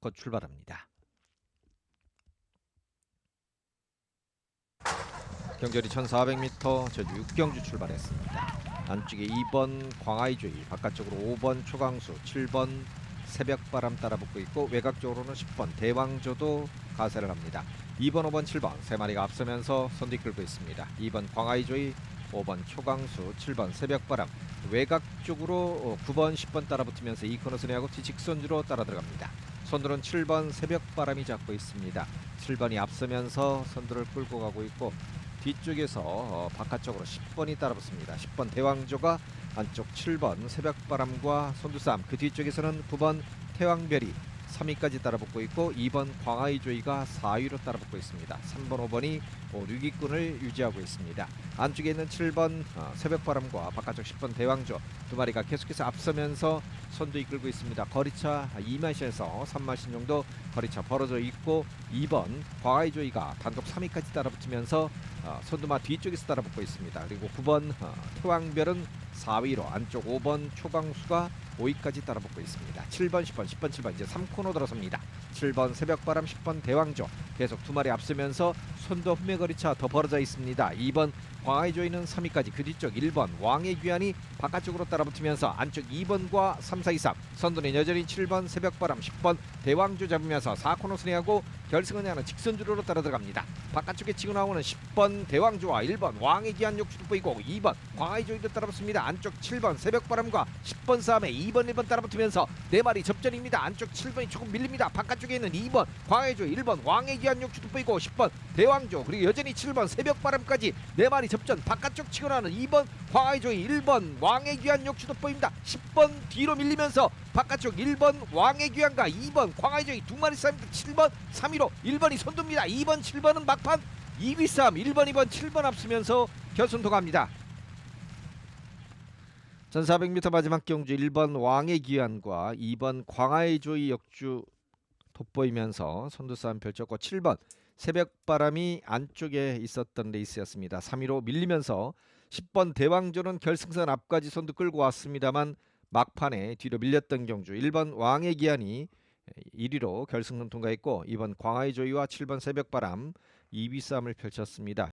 곧 출발합니다. 경절이 1400m 저주 6경주 출발했습니다. 안쪽에 2번 광아이조이, 바깥쪽으로 5번 초강수, 7번 새벽바람 따라 붙고 있고 외곽 쪽으로는 10번 대왕조도 가세를 합니다. 2번, 5번, 7번 세 마리가 앞서면서 이끌고 있습니다. 2번 광아이조이, 5번 초강수, 7번 새벽바람 외곽 쪽으로 어, 9번, 10번 따라 붙으면서 이 코너 순회하고 뒤직선주로 따라 들어갑니다. 선두는 7번 새벽바람이 잡고 있습니다. 7번이 앞서면서 선두를 끌고 가고 있고 뒤쪽에서 어, 바깥쪽으로 10번이 따라붙습니다. 10번 대왕조가 안쪽 7번 새벽바람과 선두싸움 그 뒤쪽에서는 9번 태왕별이 3위까지 따라붙고 있고 2번 광아이조이가 4위로 따라붙고 있습니다. 3번 5번이 6위권을 유지하고 있습니다. 안쪽에 있는 7번 어, 새벽바람과 바깥쪽 10번 대왕조 두 마리가 계속해서 앞서면서 선두 이끌고 있습니다. 거리차 2마시에서 3마신 정도 거리차 벌어져 있고 2번 광아이조이가 단독 3위까지 따라붙으면서 어, 선두마 뒤쪽에서 따라붙고 있습니다. 그리고 9번 어, 태왕별은 4위로 안쪽 5번 초강수가 5위까지 따라붙고 있습니다. 7번, 10번, 10번, 7번 이제 3코너 들어섭니다. 7번 새벽바람, 10번 대왕조 계속 두 마리 앞서면서 손도 흠매거리 차 더 벌어져 있습니다. 2번 광아이조이는 3위까지 그 뒤쪽 1번 왕의 귀환이 바깥쪽으로 따라붙으면서 안쪽 2번과 3, 4, 2, 3 선두는 여전히 7번 새벽바람, 10번 대왕조 잡으면서 4코너 순회하고 결승은 향하는 직선주로로 따라 들어갑니다. 바깥쪽에 치고 나오는 10번 대왕조와 1번 왕의 귀한 욕주도 보이고 2번 광아이조이도 따라붙습니다. 안쪽 7번 새벽바람과 10번 싸움에 2번 1번 따라붙으면서 네 마리 접전입니다. 안쪽 7번이 조금 밀립니다. 바깥쪽에 있는 2번 광해조 1번 왕의 귀한 욕주도 보이고 10번 대왕 조 그리고 여전히 7번 새벽바람까지 네 마리 접전 바깥쪽 치고 나는 2번 광해조 1번 왕의 귀한 욕주도 보입니다. 10번 뒤로 밀리면서 바깥쪽 1번 왕의 귀한과 2번 광해조 두 마리 싸움입니다. 7번 3위로 1번이 선두입니다. 2번 7번은 막판 2위 싸움 1번 2번 7번 앞서면서 결선 통합니다. 1400m 마지막 경주 1번 왕의 기한과 2번 광하의 조이 역주 돋보이면서 선두싸움 펼쳤고 7번 새벽 바람이 안쪽에 있었던 레이스였습니다. 3위로 밀리면서 10번 대왕조는 결승선 앞까지 선두 끌고 왔습니다만 막판에 뒤로 밀렸던 경주 1번 왕의 기한이 1위로 결승선 통과했고 2번 광하의 조이와 7번 새벽바람 2위 싸움을 펼쳤습니다.